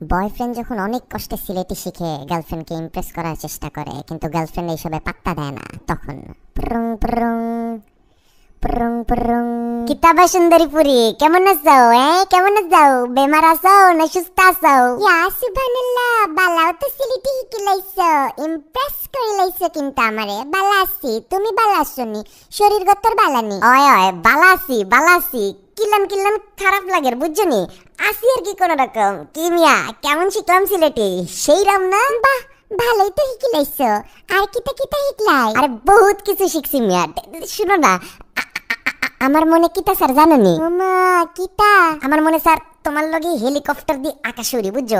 Boyfriend যখন অনেক কষ্টে সিলেটি শিখে গার্লফ্রেন্ডকে ইমপ্রেস করার চেষ্টা করে, কিন্তু গার্লফ্রেন্ড এইসবে পাত্তা দেয় না, তখন প্রং প্রং প্রং প্রং কিতাবা সুন্দরী পুরি কেমন আছো এ কেমন আছো বেমার আছো না সুস্থ আছো ইয়া সুবহানাল্লাহ বালাও তো সিলেটি ইমপ্রেস কিন্তু আমারে তুমি শরীর অয় অয় কিলাম কিলাম খারাপ লাগে বুঝছ নি আসি আর কি কোন রকম কি মিয়া কেমন শিখলাম সিলেটি সেই রাম না বাহ ভালোই তো শিখিলাইছো আর কিতা কিতা শিখলাই আরে বহুত কিছু শিখছি মিয়া শুনো না আমার মনে কিতা স্যার জানো নি মা কিতা? আমার মনে স্যার তোমার লগে হেলিকপ্টার দিয়ে আকাশে উড়ি বুঝছ?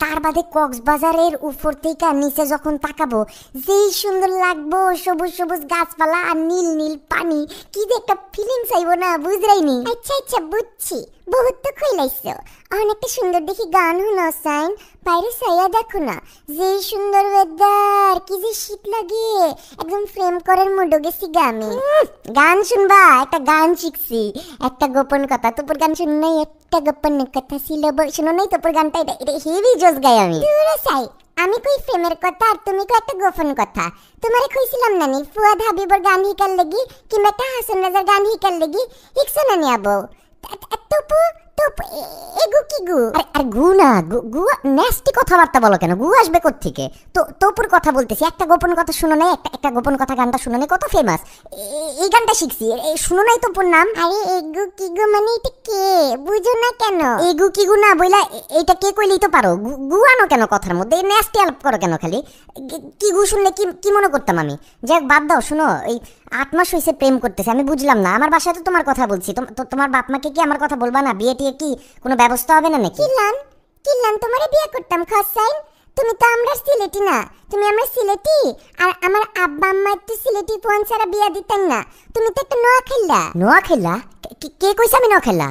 তার বাদে কক্সবাজারের উপর থেকে নিচে যখন তাকাবো যেই সুন্দর লাগবো সবুজ সবুজ গাছপালা আর নীল নীল পানি কি যে একটা ফিলিংস চাইব না বুঝরাইনি? আচ্ছা আচ্ছা বুঝছি। বহুত তো খুইলাইছো অনেক একটা সুন্দর দেখি গান হুনো সাইন বাইরে সাইয়া দেখো না যে সুন্দর ওয়েদার কি যে শীত লাগে। একদম ফ্রেম করার মুডো গেছি গা আমি। উম, গান শুনবা একটা গান শিখছি। একটা গোপন কথা তোপর গান শুন নাই একটা গোপন কথা ছিল শুনো নাই তোপর গানটা? এটা এটা হেভি জোস গাই আমি। দূরে সাই আমি কই প্রেমের কথা আর তুমি কই একটা গোপন কথা? তোমারে কইছিলাম না নি ফুয়াদ হাবিবর গান হিকার লাগি কিংবা একটা হাসান রাজার গান হিকার লাগি হিকছো না নি আবো? এগু কি গু? আরে গু না গু নেস্টি কথাবার্তা বলো কেন? গু আসবে থেকে তো তোপুর কথা বলতেছি একটা গোপন কথা শুনো নাই একটা একটা গোপন কথা গানটা শুনো নাই কত ফেমাস এই গানটা শিখছি এই শুনো নাই তোপুর নাম? আরে এগু কি গু মানে এটা কে? বুঝো না কেন? এগু কি গু না বইলা এ- এইটা কে কইলেই তো পারো? গু- আনো কেন কথার মধ্যে? নেস্টি আলাপ করো কেন খালি? কি- কি গু শুনলে কি কি মনে করতাম আমি? যাক বাদ দাও শুনো এই আট মাস হয়েছে প্রেম করতেছে আমি বুঝলাম না। আমার বাসায় তো তোমার কথা বলছি। তোমার বাপ মাকে কি আমার কথা বলবা না? বিয়ে টিয়ে কি কোনো ব্যবস্থা হবে না নাকি? কিলান কিলান তোমারে বিয়ে করতাম খসাইন। তুমি তো আমরা সিলেটি না। তুমি আমরা সিলেটি। আর আমার আব্বা আম্মা একটু সিলেটি ফোন ছাড়া বিয়ে দিতেন না। তুমি তো একটা নোয়া খেললা নোয়া খেললা কে কইছে আমি নোয়া খেললা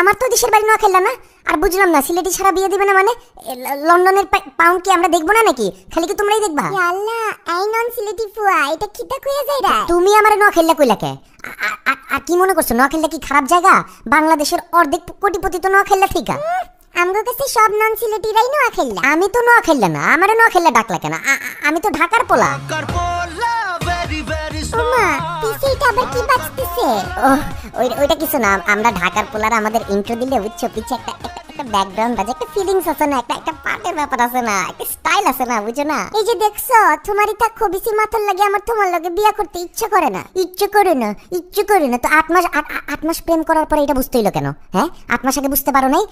আমার তো দেশের বাড়ি নোয়া খেললা না। আর বুঝলাম না সিলেটি ছাড়া বিয়ে দিবে না মানে? লন্ডনের পাউন্ড কি আমরা দেখব না নাকি? খালি কি তোমরাই দেখবা? আল্লাহ আই নন সিলেটি ফুয়া এটা কিটা কইয়া যাইরা তুমি আমারে নোয়া খেললা কইলা কে? আ- আ- আ- আর কি মনে করছ নোয়া খেললা কি খারাপ জায়গা? বাংলাদেশের অর্ধেক কোটিপতি তো নোয়া খেললা ঠিক আমগো কাছে সব নন সিলেটিরাই নোয়া খেললা আমি তো নোয়া খেললা না আমারে নোয়া খেললা ডাকলা কেন? আমি তো ঢাকার পোলা। ওমা. আবার কি বাজতেছে? ওইটা কিছু না আমরা ঢাকার পোলার আমাদের ইন্ট্রো দিলে বুঝছ পিছে একটা ব্যাকগ্রাউন্ড বাজে একটা ফিলিংস আছে না একটা একটা পার্টের ব্যাপার আছে না একটা স্টাইল আছে না বুঝছ না? এই যে দেখছ তোমারই তা খবিসি মাথার লাগে আমার তোমার লাগে বিয়া করতে ইচ্ছে করে না। ইচ্ছে করে না ইচ্ছে করে না। তো আট মাস আট- মাস প্রেম করার পরে এটা বুঝতে হইল কেন? হ্যাঁ? আট মাস আগে বুঝতে পারো নাই?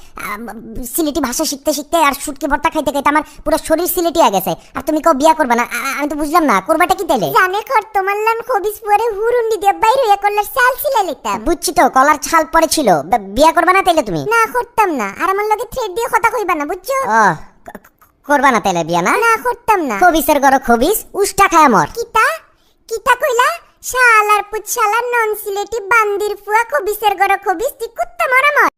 সিলেটি ভাষা শিখতে শিখতে আর শুটকি ভর্তা খাইতে খাইতে আমার পুরো শরীর সিলেটি হয়ে গেছে। আর তুমি কেউ বিয়া করবে না আমি তো বুঝলাম না। করবাটা কি তাইলে? জানে খর তোমার লান খবিস পরে হুরুন্ডি দিয়ে বাইরে করলার ছিলে বুঝছি তো কলার ছাল পরে ছিল। বিয়া করবা না তাইলে তুমি? না করতাম না। আর আমার লগে থ্রেড দিয়ে কথা কইবা না বুঝছ? ও করবা না তাইলে বিয়া না? না করতাম না। খবিসের গড় খবিস উষ্টা খায় মর কিতা? কিতা কইলা? শালার পুত শালার নন সিলেটি বান্দির ফুয়া খবিসের গড় খবিস তুই কুত্তা মারা মর